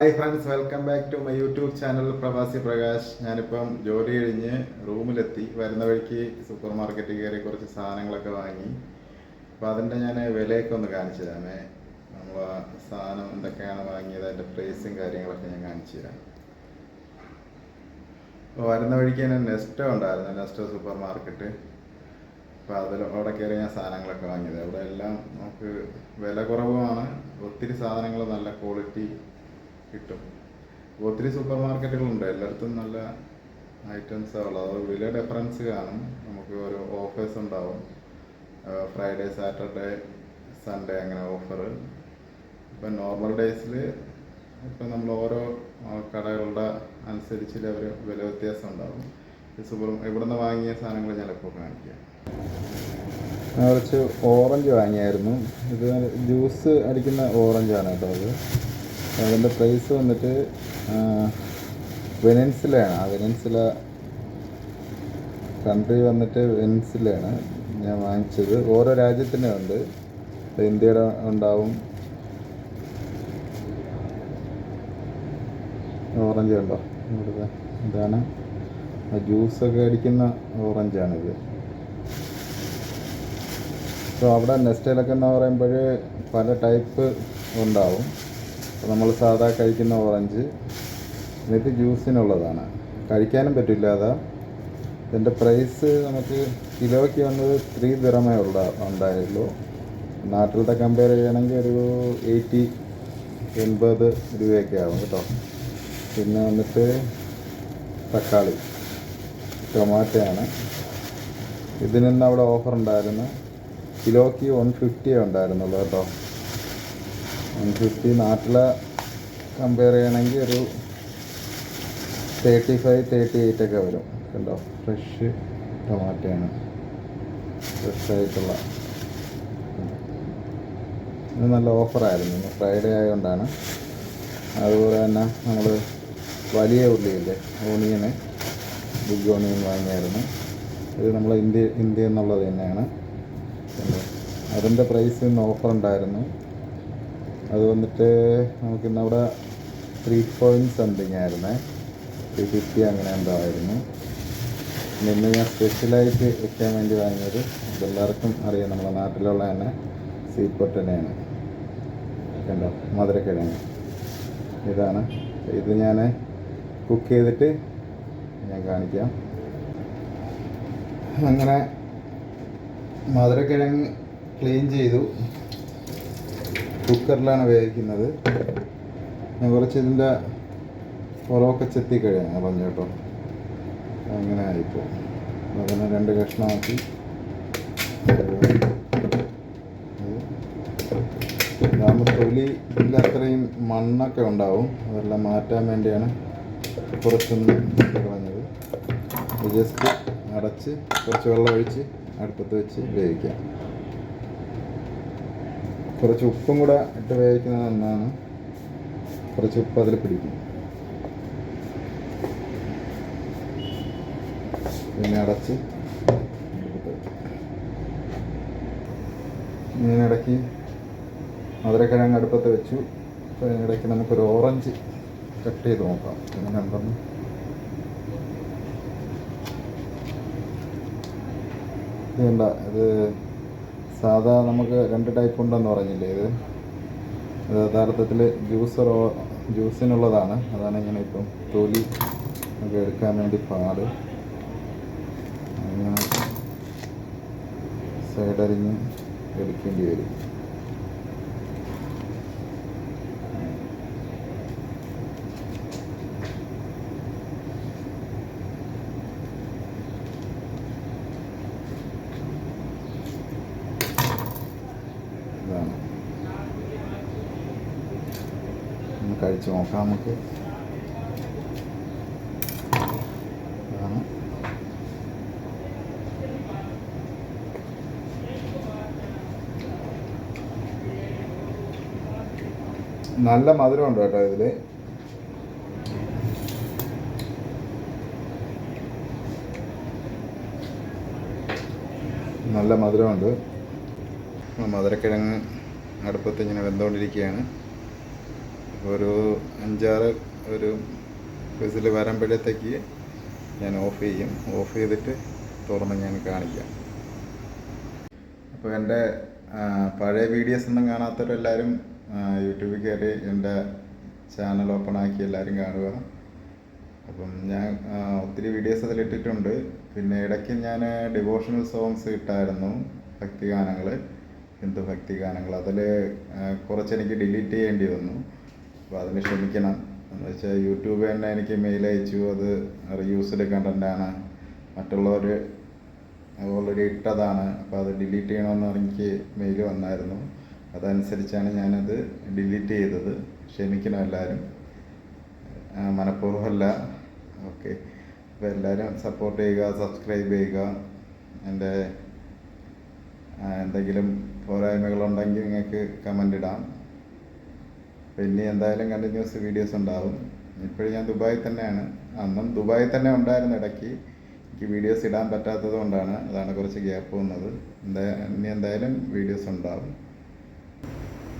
Hi friends welcome back to my YouTube channel Pravasi Prakash ഞാനിപ്പം ജോലി കഴിഞ്ഞ് റൂമിലെത്തി. വരുന്ന വഴിക്ക് സൂപ്പർ മാർക്കറ്റിൽ കയറി കുറച്ച് സാധനങ്ങളൊക്കെ വാങ്ങി. അപ്പോൾ അതിന്റെ ഞാൻ വിലയൊക്കെ ഒന്ന് കാണിച്ചു തരാമേ നമ്മൾ സാധനം എന്തൊക്കെയാണ് വാങ്ങിയത് അതിന്റെ പ്രൈസും കാര്യങ്ങളൊക്കെ ഞാൻ കാണിച്ചു തരാം അപ്പോൾ വരുന്ന വഴിക്ക് തന്നെ നെസ്റ്റോ ഉണ്ടായിരുന്നു നെസ്റ്റോ സൂപ്പർ മാർക്കറ്റ് അപ്പോൾ അതിൽ അവിടെ കയറി ഞാൻ സാധനങ്ങളൊക്കെ വാങ്ങിയത്. അവിടെ എല്ലാം നമുക്ക് വില കുറവുമാണ് ഒത്തിരി സാധനങ്ങൾ നല്ല ക്വാളിറ്റി കിട്ടും. ഒത്തിരി സൂപ്പർ മാർക്കറ്റുകളുണ്ട് എല്ലായിടത്തും നല്ല ഐറ്റംസ് ഉള്ളത്. അത് വില ഡിഫറൻസ് കാണും. നമുക്ക് ഒരു ഓഫേഴ്സ് ഉണ്ടാവും. ഫ്രൈഡേ സാറ്റർഡേ സൺഡേ അങ്ങനെ ഓഫർ ഇപ്പം നോർമൽ ഡേയ്സിൽ ഇപ്പം നമ്മൾ ഓരോ കടകളുടെ അനുസരിച്ച് അവർ വില വ്യത്യാസം ഉണ്ടാവും. ഈ സൂപ്പർ ഇവിടുന്ന് വാങ്ങിയ സാധനങ്ങൾ ഞാൻ എപ്പോൾ കാണിക്കാം കുറച്ച് ഓറഞ്ച് വാങ്ങിയായിരുന്നു. ഇത് ജ്യൂസ് അടിക്കുന്ന ഓറഞ്ചാണ് കേട്ടോ അത്. അതിന്റെ പ്രൈസ് വന്നിട്ട് വെനൻസിലയാണ്. ആ വെനൻസില കൺട്രി വന്നിട്ട് വെനൻസിലയാണ് ഞാൻ വാങ്ങിച്ചത്. ഓരോ രാജ്യത്തിന്റെ ഉണ്ട്. ഇന്ത്യയുടെ ഉണ്ടാവും. ഓറഞ്ച് ഉണ്ടോ? ഇവിടുത്തെ ഇതാണ്. ജ്യൂസൊക്കെ അടിക്കുന്ന ഓറഞ്ചാണിത്. സോ അവിടെ നെസ്റ്റൈലൊക്കെ എന്ന് പറയുമ്പോൾ പല ടൈപ്പ് ഉണ്ടാവും. നമ്മൾ സാധാ കഴിക്കുന്ന ഓറഞ്ച്. ഇത് ജ്യൂസിനുള്ളതാണ്. കഴിക്കാനും പറ്റില്ല അതാ. ഇതിന്റെ പ്രൈസ് നമുക്ക് കിലോയ്ക്ക് വന്നത് ത്രീ ദിറമേ ഉള്ള ഉണ്ടായുള്ളൂ. നാട്ടിലത്തെ കമ്പയർ ചെയ്യണമെങ്കിൽ ഒരു എയ്റ്റി എൺപത് രൂപയൊക്കെ ആവും കേട്ടോ. പിന്നെ വന്നിട്ട് തക്കാളി. ടൊമാറ്റോയാണ് ഇതിന് അവിടെ ഓഫർ ഉണ്ടായിരുന്നു. കിലോയ്ക്ക് വൺ ഫിഫ്റ്റിയേ ഉണ്ടായിരുന്നുള്ളൂ കേട്ടോ. വൺ ഫിഫ്റ്റി നാട്ടിലെ കമ്പയർ ചെയ്യണമെങ്കിൽ ഒരു തേർട്ടി ഫൈവ് തേർട്ടി എയ്റ്റ് ഒക്കെ വരും. കണ്ടോ? ഫ്രഷ് ടൊമാറ്റോയാണ് ഫ്രഷ് ആയിട്ടുള്ള. ഇത് നല്ല ഓഫറായിരുന്നു ഫ്രൈഡേ ആയതുകൊണ്ടാണ്. അതുപോലെ തന്നെ നമ്മൾ വലിയ ഉള്ളിയില്ലേ ഓണിയന്. ബിഗ് നിന്ന് വാങ്ങിയായിരുന്നു. ഇത് നമ്മൾ ഇന്ത്യ ഇന്ത്യ എന്നുള്ളത് തന്നെയാണ്? അതിന്റെ പ്രൈസ് ഇന്ന് ഓഫർ ഉണ്ടായിരുന്നു. അത് വന്നിട്ട് നമുക്ക് ഇന്നവിടെ ത്രീ പോയിന്റ് സംതിങ് ആയിരുന്നേ. ത്രീ ഫിഫ്റ്റി അങ്ങനെ എന്തോ ആയിരുന്നു. നിന്ന് ഞാൻ സ്പെഷ്യലായിട്ട് വെക്കാൻ വേണ്ടി വാങ്ങിയത് എല്ലാവർക്കും അറിയാം. നമ്മുടെ നാട്ടിലുള്ള തന്നെ തന്നെയാണ്. കണ്ടോ? മധുരക്കിഴങ്ങ്. ഇതാണ്. ഇത് ഞാൻ കുക്ക് ചെയ്തിട്ട് ഞാൻ കാണിക്കാം. അങ്ങനെ മധുരക്കിഴങ്ങ് ക്ലീൻ ചെയ്തു. കുക്കറിലാണ് വേവിക്കുന്നത്. ഞാൻ കുറച്ച് ഇതിന്റെ പുറമൊക്കെ ചെത്തി കഴിയാൻ പറഞ്ഞു കേട്ടോ. അങ്ങനെ ആയിപ്പോൾ അതിനെ രണ്ട് കഷ്ണമാക്കി. ഇതാകുമ്പോൾ തൊലിയിൽ അത്രയും മണ്ണൊക്കെ ഉണ്ടാവും. അതെല്ലാം മാറ്റാൻ വേണ്ടിയാണ് കുറച്ചൊന്ന് ജസ്റ്റ് അടച്ച് കുറച്ച് വെള്ളം ഒഴിച്ച് അടുപ്പത്ത് വെച്ച് വേവിക്കാം. കുറച്ച് ഉപ്പും കൂടെ ഇട്ട് വേവിക്കുന്നത് നന്നാണ്. കുറച്ച് ഉപ്പ് അതിൽ പിടിക്കും. പിന്നെ അടച്ച് വെക്കും. ഇതിനിടയ്ക്ക് മധുരക്കിഴങ്ങ് അടുപ്പത്ത് വെച്ചു. അപ്പോൾ ഇതിനിടയ്ക്ക് നമുക്കൊരു ഓറഞ്ച് കട്ട് ചെയ്ത് നോക്കാം. ഉണ്ടെന്ന് ഇതുണ്ട ഇത് സാധാ നമുക്ക് രണ്ട് ടൈപ്പ് ഉണ്ടെന്ന് പറഞ്ഞില്ലേ ഇത്? അത് യഥാർത്ഥത്തിൽ ജ്യൂസർ ജ്യൂസിനുള്ളതാണ് അതാണ് ഇങ്ങനെ ഇപ്പം തൊലി ഒക്കെ എടുക്കാൻ വേണ്ടി പാട്. അങ്ങനെ സൈഡരിഞ്ഞ് എടുക്കേണ്ടി വരും ഇതാണ് കഴിച്ച് നോക്കാം നമുക്ക്. നല്ല മധുരമുണ്ട് കേട്ടോ ഇതിൽ നല്ല മധുരമുണ്ട്. മധുരക്കിഴങ്ങ് അടുപ്പത്ത് ഇങ്ങനെ വെന്തുകൊണ്ടിരിക്കുകയാണ് ഒരു അഞ്ചാറ് ഒരു വിസിൽ വരുമ്പോഴത്തേക്ക് ഞാൻ ഓഫ് ചെയ്യും. ഓഫ് ചെയ്തിട്ട് തുറന്ന് ഞാൻ കാണിക്കാം. അപ്പോൾ എന്റെ പഴയ വീഡിയോസ് ഒന്നും കാണാത്തവരെല്ലാവരും യൂട്യൂബിൽ കയറി എന്റെ ചാനൽ ഓപ്പൺ ആക്കി എല്ലാവരും കാണുക. അപ്പം ഞാൻ ഒത്തിരി വീഡിയോസ് അതിൽ ഇട്ടിട്ടുണ്ട്. പിന്നെ ഇടയ്ക്ക് ഞാൻ ഡിവോഷണൽ സോങ്സ് ഇട്ടായിരുന്നു ഭക്തിഗാനങ്ങൾ ഹിന്ദു ഭക്തിഗാനങ്ങൾ അതിൽ കുറച്ച് എനിക്ക് ഡിലീറ്റ് ചെയ്യേണ്ടി വന്നു. അപ്പോൾ അതിന് ക്ഷമിക്കണം എന്ന് വെച്ചാൽ യൂട്യൂബ് തന്നെ എനിക്ക് മെയിൽ അയച്ചു. അത് റീയൂസ്ഡ് കണ്ടന്റാണ് മറ്റുള്ളവർ ഓൾറെഡി ഇട്ടതാണ്. അപ്പോൾ അത് ഡിലീറ്റ് ചെയ്യണമെന്ന് എനിക്ക് മെയിൽ വന്നായിരുന്നു. അതനുസരിച്ചാണ് ഞാനത് ഡിലീറ്റ് ചെയ്തത്. ക്ഷമിക്കണം എല്ലാവരും മനഃപൂർവമല്ല. ഓക്കെ. അപ്പോൾ എല്ലാവരും സപ്പോർട്ട് ചെയ്യുക സബ്സ്ക്രൈബ് ചെയ്യുക. എന്റെ എന്തെങ്കിലും പോരായ്മകളുണ്ടെങ്കിൽ നിങ്ങൾക്ക് കമന്റ് ഇടാം. പിന്നെ എന്തായാലും കണ്ടിന്യൂസ് വീഡിയോസ് ഉണ്ടാവും. ഇപ്പോഴും ഞാൻ ദുബായിൽ തന്നെയാണ്. അന്നും ദുബായിൽ തന്നെ ഉണ്ടായിരുന്നു ഇടയ്ക്ക്. എനിക്ക് വീഡിയോസ് ഇടാൻ പറ്റാത്തത് കൊണ്ടാണ്. അതാണ് കുറച്ച് ഗ്യാപ്പ് വന്നത്. എന്താ ഇനി എന്തായാലും വീഡിയോസ് ഉണ്ടാവും.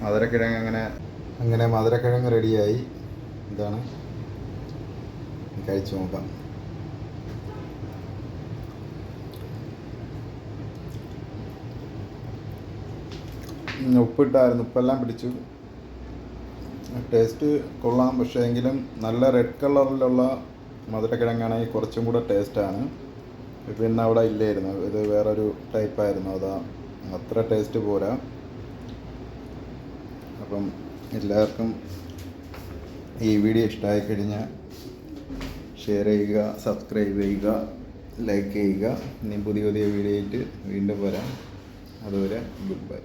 മധുരക്കിഴങ്ങ് അങ്ങനെ അങ്ങനെ മധുരക്കിഴങ്ങ് റെഡിയായി ഇതാണ്. കഴിച്ചു നോക്കാം. ഉപ്പിട്ടായിരുന്നു. ഉപ്പെല്ലാം പിടിച്ചു. ടേസ്റ്റ് കൊള്ളാം. പക്ഷേ എങ്കിലും നല്ല റെഡ് കളറിലുള്ള മധുരക്കിഴങ്ങാണെങ്കിൽ കുറച്ചും കൂടെ ടേസ്റ്റാണ് പിന്നെ അവിടെ ഇല്ലായിരുന്നു. ഇത് വേറൊരു ടൈപ്പായിരുന്നു അതാ അത്ര ടേസ്റ്റ് പോരാ. അപ്പം എല്ലാവർക്കും ഈ വീഡിയോ ഇഷ്ടമായി കഴിഞ്ഞാൽ ഷെയർ ചെയ്യുക സബ്സ്ക്രൈബ് ചെയ്യുക ലൈക്ക് ചെയ്യുക. ഇനി പുതിയ പുതിയ വീഡിയോ ആയിട്ട് വീണ്ടും വരാം. അതുവരെ ഗുഡ് ബൈ